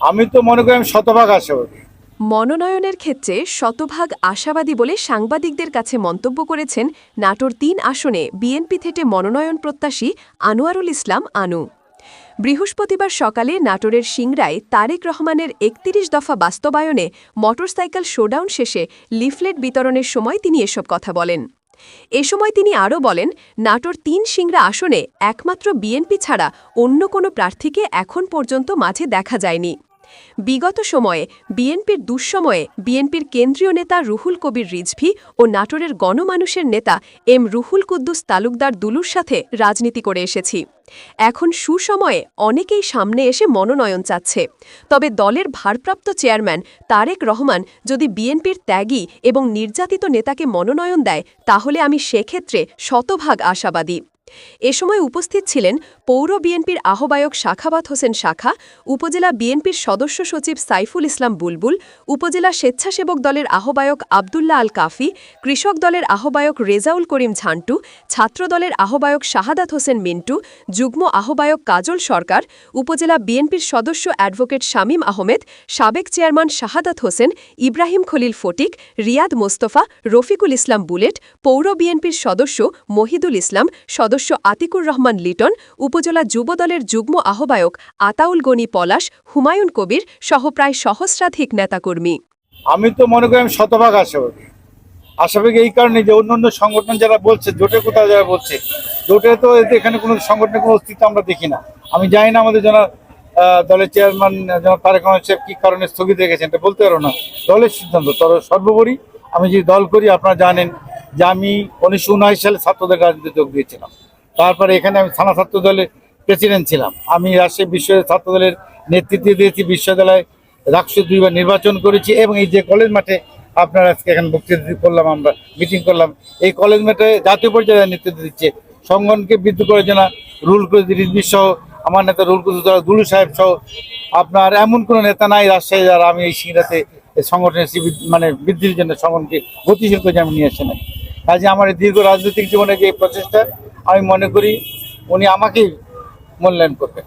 আমি তো মনে করি আমি শতভাগ আশাবাদী। মনোনয়নের ক্ষেত্রে শতভাগ আশাবাদী বলে সাংবাদিকদের কাছে মন্তব্য করেছেন নাটোর তিন আসনে বিএনপি থেকে মনোনয়ন প্রত্যাশী আনোয়ারুল ইসলাম আনু। বৃহস্পতিবার সকালে নাটোরের সিংড়ায় তারেক রহমানের একত্রিশ দফা বাস্তবায়নে মোটরসাইকেল শোডাউন শেষে লিফলেট বিতরণের সময় তিনি এসব কথা বলেন। এ সময় তিনি আরও বলেন, নাটোর তিন সিংড়া আসনে একমাত্র বিএনপি ছাড়া অন্য কোনো প্রার্থীকে এখন পর্যন্ত মাঝে দেখা যায়নি। বিগত সময়ে বিএনপির দুঃসময়ে বিএনপির কেন্দ্রীয় নেতা রুহুল কবির রিজভি ও নাটোরের গণমানুষের নেতা এম রুহুল কুদ্দুস তালুকদার দুলুর সাথে রাজনীতি করে এসেছি। এখন সুসময়ে অনেকেই সামনে এসে মনোনয়ন চাচ্ছে। তবে দলের ভারপ্রাপ্ত চেয়ারম্যান তারেক রহমান যদি বিএনপির ত্যাগী এবং নির্যাতিত নেতাকে মনোনয়ন দেয়, তাহলে আমি সেক্ষেত্রে শতভাগ আশাবাদী। এ সময় উপস্থিত ছিলেন পৌর বিএনপির আহ্বায়ক শাখাবাত হোসেন শাখা, উপজেলা বিএনপির সদস্য সচিব সাইফুল ইসলাম বুলবুল, উপজেলা স্বেচ্ছাসেবক দলের আহ্বায়ক আবদুল্লাহ আল কাফি, কৃষক দলের আহ্বায়ক রেজাউল করিম ঝান্টু, ছাত্র দলের আহ্বায়ক শাহাদাত হোসেন মিন্টু, যুগ্ম আহ্বায়ক কাজল সরকার, উপজেলা বিএনপির সদস্য অ্যাডভোকেট শামীম আহমেদ, সাবেক চেয়ারম্যান শাহাদাত হোসেন, ইব্রাহিম খলিল ফটিক, রিয়াদ মোস্তফা, রফিকুল ইসলাম বুলেট, পৌর বিএনপির সদস্য মহিদুল ইসলাম, সদস্য আতিকুর রহমান লিটন, উপজেলা যুবদলের যুগ্ম আহ্বায়ক আতাউল গনি পলাশ, হুমায়ুন কবির সহ প্রায় সহস্রাধিক নেতাকর্মী। আমি তো মনে করি আমি শতভাগ আশাবাদী। আশাবাদী এই কারণে যে অন্য সংগঠন যারা বলছে, জোটের কথা যারা বলছে, জোটে তো এখানে কোনো সংগঠনের কোনো অস্তিত্ব আমরা দেখি না। আমি জানি না আমাদের যারা দলের চেয়ারম্যান যারা তারেক রহমান সাহেব কি কারণে স্থগিত রেখেছেন, এটা বলতে পারো না। দলের সিদ্ধান্ত, তবে সর্বোপরি আমি যদি দল করি, আপনারা জানেন যে আমি উনিশশো উনআশি সালে ছাত্রদের রাজনীতিতে যোগ দিয়েছিলাম। তারপরে এখানে আমি থানা ছাত্র দলের প্রেসিডেন্ট ছিলাম। আমি রাজশাহী বিশ্ববিদ্যালয় ছাত্র দলের নেতৃত্ব দিয়েছি, বিশ্ববিদ্যালয় রাকসু দুইবার নির্বাচন করেছি এবং এই যে কলেজ মাঠে আপনারা আজকে এখানে বক্তৃতা করলাম, আমরা মিটিং করলাম, এই কলেজ মাঠে জাতীয় পর্যায়ে নেতৃত্ব দিচ্ছে, সংগঠনকে বৃদ্ধি করে যেন রুল রিজবি সহ, আমার নেতা রুল কুতুদ্দোলা দুলু সাহেব সহ, আপনার এমন কোনো নেতা নাই রাজশাহী যারা আমি এই এই সংগঠনের মানে বৃদ্ধির জন্য সংগঠনকে গতিশীল করে যেমন নিয়ে আসেন কাজে আমার দীর্ঘ রাজনৈতিক জীবনে যে প্রচেষ্টা আমি মনে করি উনি আমাকেই মূল্যায়ন করবেন।